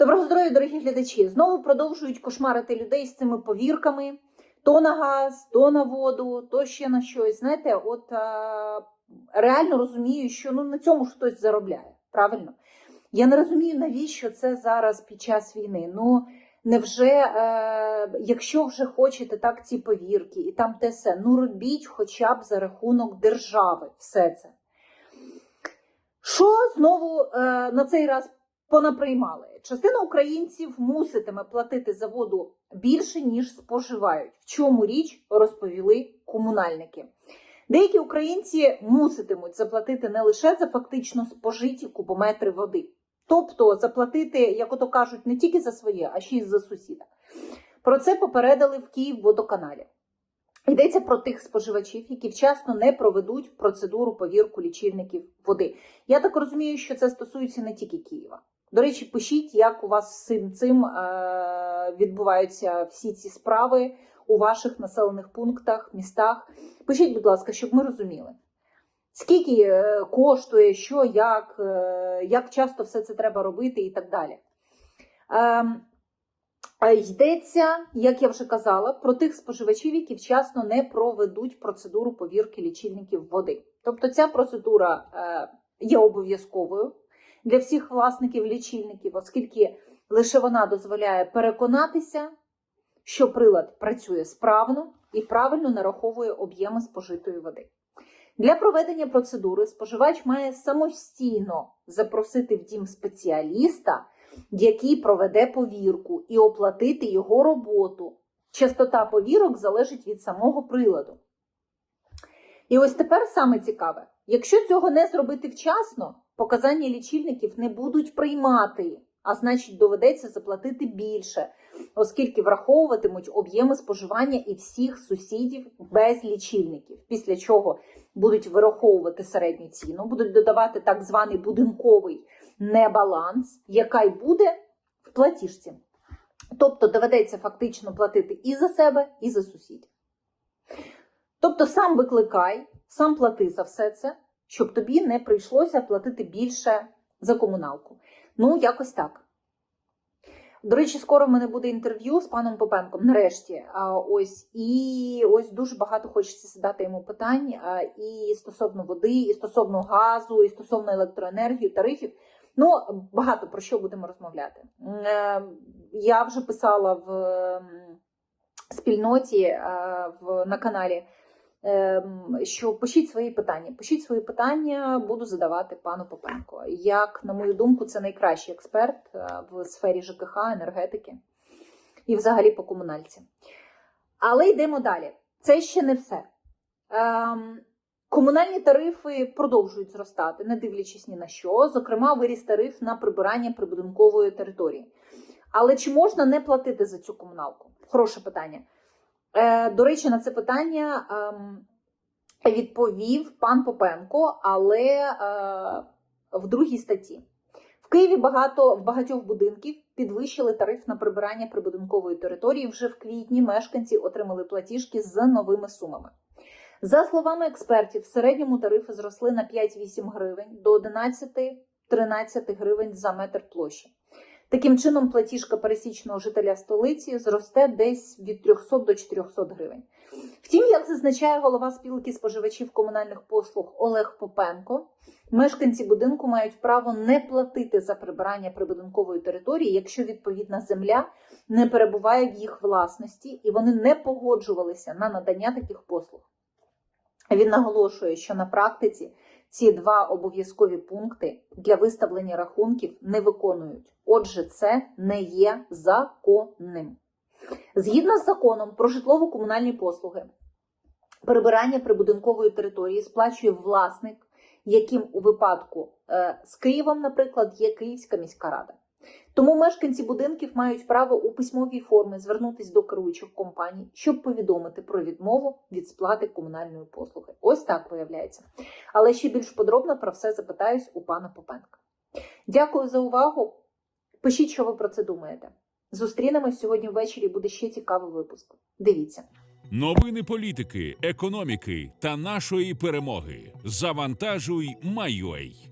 Доброго здоров'я, дорогі глядачі. Знову продовжують кошмарити людей з цими повірками: то на газ, то на воду, то ще на щось. Знаєте, от е, реально розумію, що ну на цьому ж хтось заробляє. Правильно? Я не розумію, навіщо це зараз під час війни. Ну невже, е, якщо вже хочете так ці повірки і там те все, ну робіть хоча б за рахунок держави все це. Що знову е, на цей раз понаприймали? Частина українців муситиме платити за воду більше, ніж споживають. В чому річ розповіли комунальники. Деякі українці муситимуть заплатити не лише за фактично спожиті кубометри води, тобто заплатити, як ото кажуть, не тільки за своє, а ще й за сусіда. Про це попередили в Київводоканалі. Йдеться про тих споживачів, які вчасно не проведуть процедуру повірку лічильників води. Я так розумію, що це стосується не тільки Києва. До речі, пишіть, як у вас з цим цим е, відбуваються всі ці справи у ваших населених пунктах, містах. Пишіть, будь ласка, щоб ми розуміли. Скільки е, коштує, що, як, е, як часто все це треба робити і так далі. Ем, Йдеться, як я вже казала, про тих споживачів, які вчасно не проведуть процедуру повірки лічильників води. Тобто ця процедура є обов'язковою для всіх власників лічильників, оскільки лише вона дозволяє переконатися, що прилад працює справно і правильно нараховує об'єми спожитої води. Для проведення процедури споживач має самостійно запросити в дім спеціаліста, який проведе повірку, і оплатити його роботу. Частота повірок залежить від самого приладу. І ось тепер саме цікаве: якщо цього не зробити вчасно, показання лічильників не будуть приймати, а значить, доведеться заплатити більше, оскільки враховуватимуть об'єми споживання і всіх сусідів без лічильників, після чого будуть вираховувати середню ціну, будуть додавати так званий будинковий небаланс, яка й буде в платіжці. Тобто доведеться фактично платити і за себе, і за сусідів. Тобто сам викликай, сам плати за все це, щоб тобі не прийшлося платити більше за комуналку. Ну, якось так. До речі, скоро в мене буде інтерв'ю з паном Попенком. Нарешті, А, ось і ось дуже багато хочеться задати йому питань і стосовно води, і стосовно газу, і стосовно електроенергії, тарифів. Ну, багато про що будемо розмовляти. Е, Я вже писала в спільноті е, в, на каналі, що пишіть свої питання. Пишіть свої питання, буду задавати пану Попенко. Як, на мою думку, це найкращий експерт е, в сфері ЖКХ, енергетики і взагалі по комунальці. Але йдемо далі. Це ще не все. Ем, Комунальні тарифи продовжують зростати, не дивлячись ні на що. Зокрема, виріс тариф на прибирання прибудинкової території. Але чи можна не платити за цю комуналку? Хороше питання. Е, до речі, на це питання ем, відповів пан Попенко, але е, в другій статті. В Києві багато в багатьох будинків підвищили тариф на прибирання прибудинкової території. Вже в квітні мешканці отримали платіжки з новими сумами. За словами експертів, в середньому тарифи зросли на 5-8 гривень до 11-13 гривень за метр площі. Таким чином, платіжка пересічного жителя столиці зросте десь від 300 до 400 гривень. Втім, як зазначає голова спілки споживачів комунальних послуг Олег Попенко, мешканці будинку мають право не платити за прибирання прибудинкової території, якщо відповідна земля не перебуває в їх власності і вони не погоджувалися на надання таких послуг. Він наголошує, що на практиці ці два обов'язкові пункти для виставлення рахунків не виконують. Отже, це не є законним. Згідно з законом про житлово-комунальні послуги, прибирання прибудинкової території сплачує власник, яким у випадку е, з Києвом, наприклад, є Київська міська рада. Тому мешканці будинків мають право у письмовій формі звернутися до керуючих компаній, щоб повідомити про відмову від сплати комунальної послуги. Ось так виявляється. Але ще більш подробно про все запитаюсь у пана Попенка. Дякую за увагу. Пишіть, що ви про це думаєте. Зустрінемось сьогодні ввечері. Буде ще цікавий випуск. Дивіться. Новини політики, економіки та нашої перемоги. Завантажуй, Майой.